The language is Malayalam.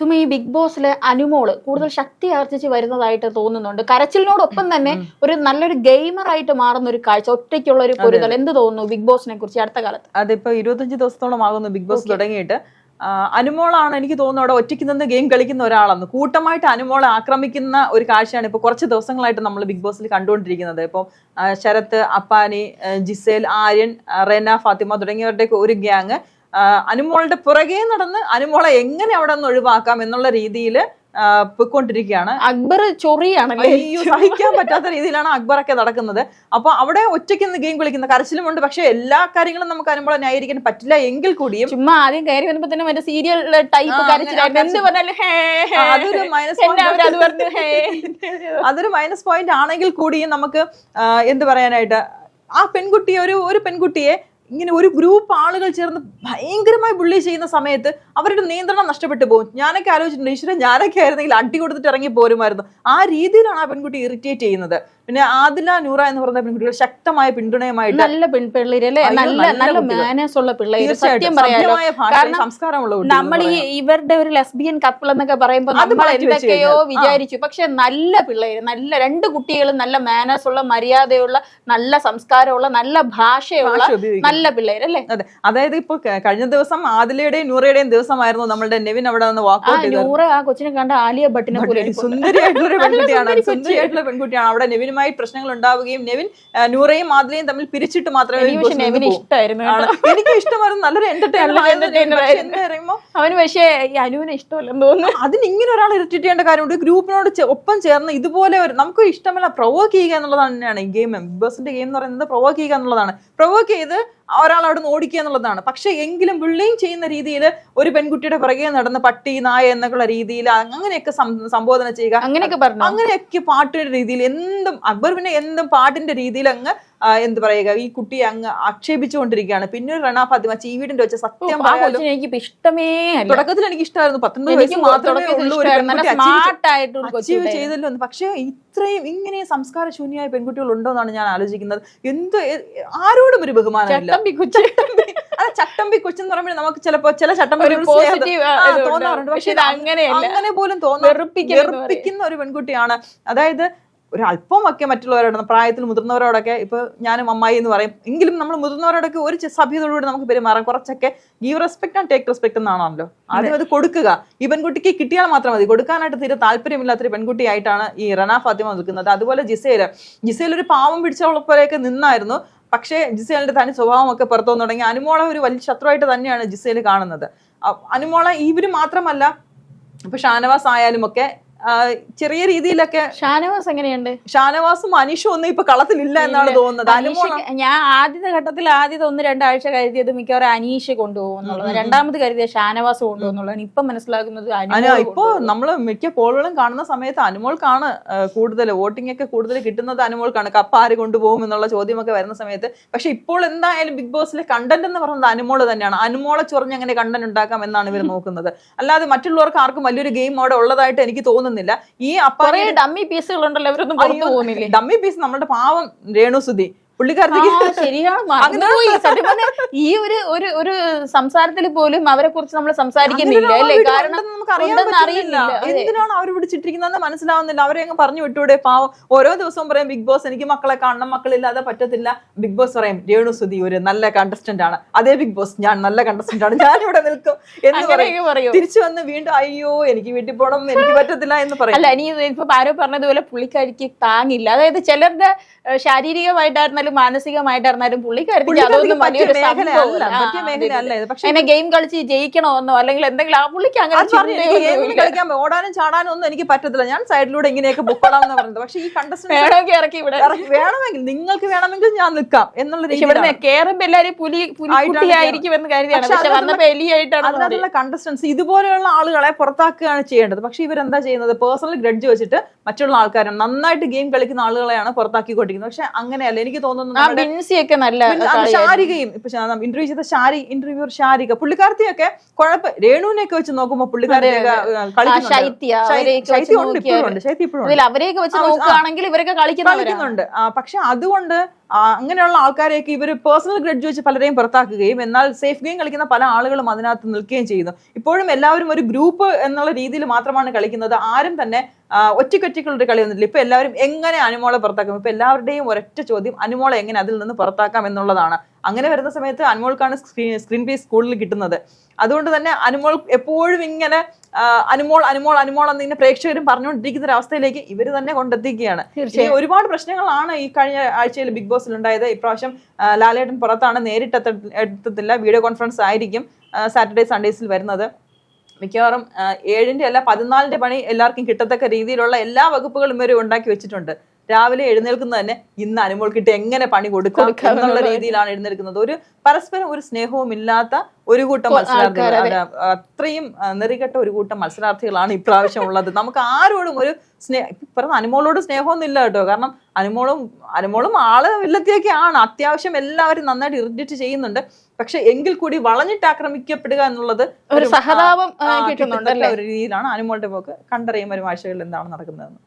സുമ ഈ ബിഗ് ബോസിലെ അനുമോൾ കൂടുതൽ ശക്തി ആർജിച്ച് വരുന്നതായിട്ട് തോന്നുന്നുണ്ട്. കരച്ചിലിനോടൊപ്പം തന്നെ ഒരു നല്ലൊരു ഗെയിമറായിട്ട് മാറുന്ന ഒരു കാഴ്ച ഒറ്റയ്ക്കുള്ള ഒരു പൊരുതൽ. എന്ത് തോന്നുന്നു ബിഗ് ബോസിനെ കുറിച്ച് അടുത്ത കാലത്ത്? അതിപ്പോ ഇരുപത്തഞ്ച് ദിവസത്തോളം ആകുന്നു ബിഗ് ബോസ് തുടങ്ങിയിട്ട്. അനുമോളാണ് എനിക്ക് തോന്നുന്നു അവിടെ ഒറ്റയ്ക്ക് നിന്ന് ഗെയിം കളിക്കുന്ന ഒരാളാണ് കൂട്ടമായിട്ട് അനുമോളെ ആക്രമിക്കുന്ന ഒരു കാഴ്ചയാണ് ഇപ്പൊ കുറച്ച് ദിവസങ്ങളായിട്ട് നമ്മൾ ബിഗ് ബോസിൽ കണ്ടുകൊണ്ടിരിക്കുന്നത്. ഇപ്പം ആ, ശരത്ത് അപ്പാനി ജിസേൽ ആര്യൻ റെന ഫാത്തിമ തുടങ്ങിയവരുടെ ഒരു ഗ്യാങ് അനുമോളുടെ പുറകെ നടന്ന് അനുമോളെ എങ്ങനെ അവിടെ നിന്ന് ഒഴിവാക്കാം എന്നുള്ള രീതിയിൽ പൊയ്ക്കൊണ്ടിരിക്കുകയാണ്. അക്ബർ ചൊറിയാണല്ലേ? അയ്യോ സഹിക്കാൻ പറ്റാത്ത രീതിയിലാണ് അക്ബറൊക്കെ നടക്കുന്നത്. അപ്പൊ അവിടെ ഒറ്റയ്ക്ക് നിന്ന് ഗെയിം കളിക്കുന്ന കരച്ചിലുമുണ്ട് പക്ഷെ എല്ലാ കാര്യങ്ങളും നമുക്ക് അനുമോളെ ന്യായീകരിക്കാൻ പറ്റില്ല എങ്കിൽ കൂടിയും ചുമ്മാ ആദ്യം കയറി വരുമ്പോ തന്നെ മറ്റേ സീരിയൽ ടൈപ്പ് അതൊരു മൈനസ് അതൊരു മൈനസ് പോയിന്റ് ആണെങ്കിൽ കൂടിയും നമുക്ക് എന്ത് പറയാനായിട്ട് ആ പെൺകുട്ടിയെ ഒരു ഒരു പെൺകുട്ടിയെ ഇങ്ങനെ ഒരു ഗ്രൂപ്പ് ആളുകൾ ചേർന്ന് ഭയങ്കരമായി ബുള്ളി ചെയ്യുന്ന സമയത്ത് അവരുടെ നിയന്ത്രണം നഷ്ടപ്പെട്ടു പോകും. ഞാനൊക്കെ ആലോചിച്ചിട്ടുണ്ട് ഈശ്വരൻ ഞാനൊക്കെ ആയിരുന്നെങ്കിൽ അടി കൊടുത്തിട്ട് ഇറങ്ങി പോരുമായിരുന്നു ആ രീതിയിലാണ് ആ പെൺകുട്ടി ഇറിറ്റേറ്റ് ചെയ്യുന്നത്. പിന്നെ ആദില നൂറ എന്ന് പറയുന്ന പെൺകുട്ടികൾ ശക്തമായ പിന്തുണയുമായിട്ട് നല്ല പെൺപിള്ളേര് അല്ലേ? നല്ല നല്ല മാനേഴ്സ് ഉള്ള തീർച്ചയായിട്ടും സത്യം പറയാലോ. സംസ്കാരമുള്ള നമ്മൾ ഈ ഇവരുടെ ഒരു ലെസ്ബിയൻ കപ്പിൾ എന്നൊക്കെ പറയുമ്പോൾ നമ്മൾ എന്തൊക്കെയോ. വിചാരിച്ചു. പക്ഷെ നല്ല പിള്ളേര് നല്ല രണ്ട് കുട്ടികളും നല്ല മാനേഴ്സ് ഉള്ള മര്യാദയുള്ള നല്ല സംസ്കാരമുള്ള നല്ല ഭാഷയുള്ള. നല്ല പിള്ളേരല്ലേ അതെ. അതായത് ഇപ്പൊ കഴിഞ്ഞ ദിവസം ആദിലയുടെയും നൂറയുടെയും ദിവസമായിരുന്നു നമ്മളുടെ നെവിൻ അവിടെ നിന്ന് വാക്ക് വാക്കൗട്ട് നൂറ് ആ കൊച്ചിനെ കണ്ട ആലിയ ഭട്ടിനെ. സുന്ദരിയായിട്ടുള്ള പെൺകുട്ടിയാണ്. സുന്ദരിയായിട്ടുള്ള പെൺകുട്ടിയാണ്. അവിടെ നെവിനുമായി പ്രശ്നങ്ങൾ ഉണ്ടാവുകയും നെവിൻ നൂറയും ആദിലയും തമ്മിൽ പിരിച്ചിട്ട് മാത്രമേ എനിക്ക്. ഇഷ്ടമായിരുന്നു. നല്ലൊരു എന്റർടൈൻമെന്റ് അവന് പക്ഷേ അനുവിനെ ഇഷ്ടമല്ലെന്ന് തോന്നുന്നു. അതിന് ഇങ്ങനെ ഒരാൾ ഇറിറ്റേറ്റ് ചെയ്യേണ്ട കാര്യമുണ്ട്. ഗ്രൂപ്പിനോട് ഒപ്പം ചേർന്ന് ഇതുപോലെ ഒരു നമുക്ക് ഇഷ്ടമല്ല പ്രൊവോക്ക് ചെയ്യുക എന്നുള്ളതാണ് തന്നെയാണ് ഈ ഗെയിം ബിഗ് ബോസിന്റെ ഗെയിം എന്ന് പറയുന്നത് പ്രൊവോക്ക് ചെയ്യുക എന്നുള്ളതാണ്. പ്രൊവോക്ക് ചെയ്ത് ഒരാൾ അവിടെ നിന്ന് ഓടിക്കുക എന്നുള്ളതാണ്. പക്ഷേ എങ്കിലും ബുള്ളിങ് ചെയ്യുന്ന രീതിയിൽ ഒരു പെൺകുട്ടിയുടെ പുറകെ നടന്ന് പട്ടി നായ എന്നൊക്കെയുള്ള രീതിയിൽ അങ്ങനെയൊക്കെ സംബോധന ചെയ്യുക. അങ്ങനെയൊക്കെ പറഞ്ഞു? അങ്ങനെയൊക്കെ പാട്ടിന്റെ രീതിയിൽ എന്തും അക്ബർ പിന്നെ എന്തും പാട്ടിന്റെ രീതിയിൽ അങ്ങ് എന്ത് പറയുക ഈ കുട്ടി അങ്ങ് ആക്ഷേപിച്ചുകൊണ്ടിരിക്കുകയാണ്. പിന്നെ ഒരു റണ ഫാത്തിമ ചീവീടിന്റെ വെച്ച സത്യം എനിക്ക് ഇഷ്ടമേ തുടക്കത്തിൽ എനിക്ക് ഇഷ്ടമായിരുന്നു. പത്തൊൻപത് വയസ്സ് മാത്രമേ ഉള്ളൂ ചെയ്തല്ലോ പക്ഷേ ഇത്രയും ഇങ്ങനെ സംസ്കാര ശൂന്യമായ പെൺകുട്ടികൾ ഉണ്ടോ എന്നാണ് ഞാൻ ആലോചിക്കുന്നത്. എന്ത് ആരോടും ഒരു ബഹുമാനമില്ല. ചട്ടമ്പി കൊച്ചു. അല്ല ചട്ടമ്പി കൊച്ചെന്ന് പറയുമ്പോൾ നമുക്ക് ചിലപ്പോ ചില ചട്ടമ്പി തോന്നാറുണ്ട്. പക്ഷെ അങ്ങനെയല്ല. അങ്ങനെ പോലും തോന്നുന്ന വെറുപ്പിക്കൽ ഒരു പെൺകുട്ടിയാണ്. അതായത് ഒരു അല്പമൊക്കെ മറ്റുള്ളവരോട് പ്രായത്തിൽ മുതിർന്നവരോടൊക്കെ ഇപ്പൊ ഞാനും അമ്മായി എന്ന് പറയും എങ്കിലും നമ്മൾ മുതിർന്നവരോടൊക്കെ ഒരു സഭ്യതയോടുകൂടി നമുക്ക് പെരുമാറാം കുറച്ചൊക്കെ give respect and take respect എന്നാണല്ലോ. ആദ്യം അത് കൊടുക്കുക. ഈ പെൺകുട്ടിക്ക് കിട്ടിയാൽ മാത്രം മതി. കൊടുക്കാനായിട്ട് തീരെ താല്പര്യമില്ലാത്തൊരു പെൺകുട്ടിയായിട്ടാണ് ഈ റണ ഫാത്തിമ നിൽക്കുന്നത്. അതുപോലെ ജിസേൽ ജിസേൽ ഒരു പാവം പിടിച്ചവളപ്പോലെയൊക്കെ നിന്നായിരുന്നു. പക്ഷേ ജിസേലിന്റെ തനി സ്വഭാവമൊക്കെ പുറത്തു വന്നു തുടങ്ങി. അനുമോളെ ഒരു വലിയ ശത്രുവായിട്ട് തന്നെയാണ് ജിസേൽ കാണുന്നത്. അനുമോളെ ഇവർ മാത്രമല്ല ഇപ്പൊ ഷാനവാസ് ആയാലും ഒക്കെ ചെറിയ രീതിയിലൊക്കെ ഷാനവാസ് എങ്ങനെയുണ്ട്? ഷാനവാസും അനീഷും ഒന്നും ഇപ്പൊ കളത്തിലില്ല എന്നാണ് തോന്നുന്നത്. ഞാൻ ആദ്യത്തെ ഘട്ടത്തിൽ ആദ്യത്തെ ഒന്ന് രണ്ടാഴ്ച കരുതിയത് മിക്കവാറും അനീഷ് കൊണ്ടുപോകും എന്നുള്ളത് രണ്ടാമത് കരുതിയ ഷാനവാസ് കൊണ്ടുപോകുന്നുള്ളതാണ്. ഇപ്പൊ മനസ്സിലാക്കുന്നത് ഇപ്പോ നമ്മൾ മിക്ക പോളുകളും കാണുന്ന സമയത്ത് അനുമോൾക്കാണ് കൂടുതൽ വോട്ടിംഗ് ഒക്കെ കൂടുതൽ കിട്ടുന്നത് അനുമോൾക്കാണ്. കപ്പ ആര് കൊണ്ടുപോകും എന്നുള്ള ചോദ്യമൊക്കെ വരുന്ന സമയത്ത്. പക്ഷെ ഇപ്പോൾ എന്തായാലും ബിഗ് ബോസിലെ കണ്ടന്റ് എന്ന് പറയുന്നത് അനുമോൾ തന്നെയാണ്. അനുമോളെ ചൊറിഞ്ഞ് എങ്ങനെ കണ്ടന്റ് ഉണ്ടാക്കാം എന്നാണ് ഇവർ നോക്കുന്നത്. അല്ലാതെ മറ്റുള്ളവർക്ക് ആർക്കും വലിയൊരു ഗെയിം അവിടെ ഉള്ളതായിട്ട് എനിക്ക് തോന്നുന്നില്ല. ഈ അപ്പ കുറെ ഡമ്മി പീസുകൾ ഉണ്ടല്ലോ അവരൊന്നും പുറത്തു പോകുന്നില്ലേ? ഡമ്മി പീസ് നമ്മുടെ പാവം രേണുസുതി. പുള്ളിക്കാരത്തേക്ക് സത്യം പറഞ്ഞാ ഈ ഒരു ഒരു ഒരു സംസാരത്തിൽ പോലും അവരെ കുറിച്ച് നമ്മൾ സംസാരിക്കുന്നില്ല അല്ലേ? കാരണം. എന്തിനാണ് അവർ പിടിച്ചിട്ടിരിക്കുന്നതെന്ന് മനസ്സിലാവുന്നില്ല. അവരെ അങ്ങ് പറഞ്ഞു വിട്ടൂടെ. പാവം. ഓരോ ദിവസവും പറയും ബിഗ് ബോസ് എനിക്ക് മക്കളെ കാണണം. മക്കളില്ലാതെ പറ്റത്തില്ല. ബിഗ് ബോസ് പറയും രേണു സുധി ഒരു നല്ല കണ്ടസ്റ്റന്റ് ആണ്. അതേ ബിഗ് ബോസ് ഞാൻ നല്ല കണ്ടസ്റ്റന്റ് ആണ്. ഞാൻ ഇവിടെ നിൽക്കും. എന്ന് പറയും. തിരിച്ചു വന്ന് വീണ്ടും അയ്യോ എനിക്ക് വീട്ടിൽ പോകണം എനിക്ക് പറ്റത്തില്ല. എന്ന് പറയും. അല്ല ഇനി ഇപ്പൊ ആരോ പറഞ്ഞതുപോലെ പുള്ളിക്കാരിക്ക് താങ്ങില്ല. അതായത് ചിലരുടെ ഏഹ്, ശാരീരികമായിട്ടായിരുന്നാലും മാനസികമായിട്ടായിരുന്നാലും പുള്ളിക്കാരിക്ക് അതൊന്നും വലിയൊരു പക്ഷെ ഗെയിം കളിച്ച് ജയിക്കണമെന്നോ അല്ലെങ്കിൽ എന്തെങ്കിലും ആ പുള്ളിക്ക് അങ്ങനെ. കളിക്കാൻ ഓടാനും ചാടാനും ഒന്നും എനിക്ക് പറ്റത്തില്ല. ഞാൻ സൈഡിലൂടെ ഇങ്ങനെയൊക്കെ ബുക്കോളാം എന്ന് പക്ഷേ ഈ കണ്ടസ്റ്റ് വേണമെങ്കിൽ ഇറക്കി ഇവിടെ? വേണമെങ്കിൽ നിങ്ങൾക്ക് വേണമെങ്കിൽ ഞാൻ നിൽക്കാം എന്നുള്ള രീതി ഇവിടെ കേറുമ്പോ എല്ലാരും പുലി പുലിയായിരിക്കും എന്ന് കരുതിയാണ്. പക്ഷെ വന്നപ്പോ എലിയായിട്ടാണ്. കണ്ടസ്റ്റൻസ് ഇതുപോലെയുള്ള ആളുകളെ പുറത്താക്കുകയാണ് ചെയ്യേണ്ടത്. പക്ഷെ ഇവരെന്താ ചെയ്യുന്നത്? പേഴ്സണൽ ഗ്രഡ്ജ് വെച്ചിട്ട് മറ്റുള്ള ആൾക്കാരെ നന്നായിട്ട് ഗെയിം കളിക്കുന്ന ആളുകളെയാണ് പുറത്താക്കിക്കൊണ്ടിരിക്കുന്നത്. പക്ഷെ അങ്ങനെയല്ല. എനിക്ക് തോന്നുന്നു ആ ബിൻസിയൊക്കെ നല്ല. ശാരികയും ഇപ്പൊ ഇന്റർവ്യൂ ചെയ്ത ഷാരി ഇന്റർവ്യൂർ ഷാരിക പുള്ളിക്കാരത്തിയൊക്കെ കുഴപ്പ രേണുവിനെയൊക്കെ വെച്ച് നോക്കുമ്പോ പുള്ളിക്കാരത്തിയൊക്കെ അവരെയൊക്കെ വെച്ച്. നോക്കുകയാണെങ്കിൽ ഇവരൊക്കെ കളിക്കുന്നുണ്ട്. പക്ഷെ അതുകൊണ്ട് അങ്ങനെയുള്ള ആൾക്കാരെയൊക്കെ ഇവർ പേഴ്സണൽ ഗ്രഡ്ജ് വെച്ച് പലരെയും പുറത്താക്കുകയും എന്നാൽ സേഫ് ഗെയിം കളിക്കുന്ന പല ആളുകളും അതിനകത്ത് നിൽക്കുകയും ചെയ്യുന്നു. ഇപ്പോഴും എല്ലാവരും ഒരു ഗ്രൂപ്പ് എന്നുള്ള രീതിയിൽ മാത്രമാണ് കളിക്കുന്നത്. ആരും തന്നെ ആ, ഒറ്റയ്ക്കൊറ്റയ്ക്കുള്ള ഒരു കളി ഒന്നുമില്ല. ഇപ്പൊ എല്ലാവരും എങ്ങനെ അനുമോളെ പുറത്താക്കും? ഇപ്പൊ എല്ലാവരുടെയും ഒരൊറ്റ ചോദ്യം അനുമോളെ എങ്ങനെ അതിൽ നിന്ന് പുറത്താക്കാം എന്നുള്ളതാണ്. അങ്ങനെ വരുന്ന സമയത്ത് അനുമോൾക്കാണ് സ്ക്രീൻ സ്ക്രീൻ പേ സ്കൂളിൽ കിട്ടുന്നത്. അതുകൊണ്ട് തന്നെ അനുമോൾ എപ്പോഴും ഇങ്ങനെ അനുമോൾ അനുമോൾ അനുമോൾ എന്ന് ഇങ്ങനെ പ്രേക്ഷകരും പറഞ്ഞുകൊണ്ടിരിക്കുന്ന ഒരു അവസ്ഥയിലേക്ക് ഇവർ തന്നെ കൊണ്ടെത്തിക്കുകയാണ്. ഒരുപാട് പ്രശ്നങ്ങളാണ് ഈ കഴിഞ്ഞ ആഴ്ചയിൽ ബിഗ് ബോസിൽ ഉണ്ടായത്. ഇപ്രാവശ്യം ലാലേട്ടൻ പുറത്താണ് നേരിട്ട് എത്ത- എത്തത്തില്ല. വീഡിയോ കോൺഫറൻസ് ആയിരിക്കും സാറ്റർഡേ സൺഡേസിൽ വരുന്നത്. മിക്കവാറും ഏഴിന്റെ ഏഴിന്റെ അല്ല പതിനാലിന്റെ പണി എല്ലാവർക്കും കിട്ടത്തക്ക രീതിയിലുള്ള എല്ലാ വകുപ്പുകളും ഇവർ ഉണ്ടാക്കി വെച്ചിട്ടുണ്ട്. രാവിലെ എഴുന്നേൽക്കുന്ന തന്നെ ഇന്ന് അനുമോൾക്കിട്ട് എങ്ങനെ പണി കൊടുക്കാം എന്നുള്ള രീതിയിലാണ് എഴുന്നേൽക്കുന്നത്. ഒരു പരസ്പരം ഒരു സ്നേഹവും ഇല്ലാത്ത ഒരു കൂട്ടം മത്സരാർത്ഥികൾ. അത്രയും നെറികെട്ട ഒരു കൂട്ടം മത്സരാർത്ഥികളാണ് ഇപ്രാവശ്യം ഉള്ളത്. നമുക്ക് ആരോടും ഒരു സ്നേഹ പറഞ്ഞ അനുമോളോട് സ്നേഹമൊന്നും ഇല്ല കേട്ടോ. കാരണം അനുമോളും അനുമോളും ആൾ വില്ലത്തിയൊക്കെയാണ്. അത്യാവശ്യം എല്ലാവരും നന്നായിട്ട് ഇറിറ്റേറ്റ് ചെയ്യുന്നുണ്ട്. പക്ഷെ എങ്കിൽ കൂടി വളഞ്ഞിട്ട് ആക്രമിക്കപ്പെടുക എന്നുള്ളത് ഒരു സഹതാപം ഒരു രീതിയിലാണ് അനുമോളുടെ പോക്ക് കണ്ടറിയും വരും ആഴ്ചകളിൽ എന്താണ് നടക്കുന്നതെന്ന്.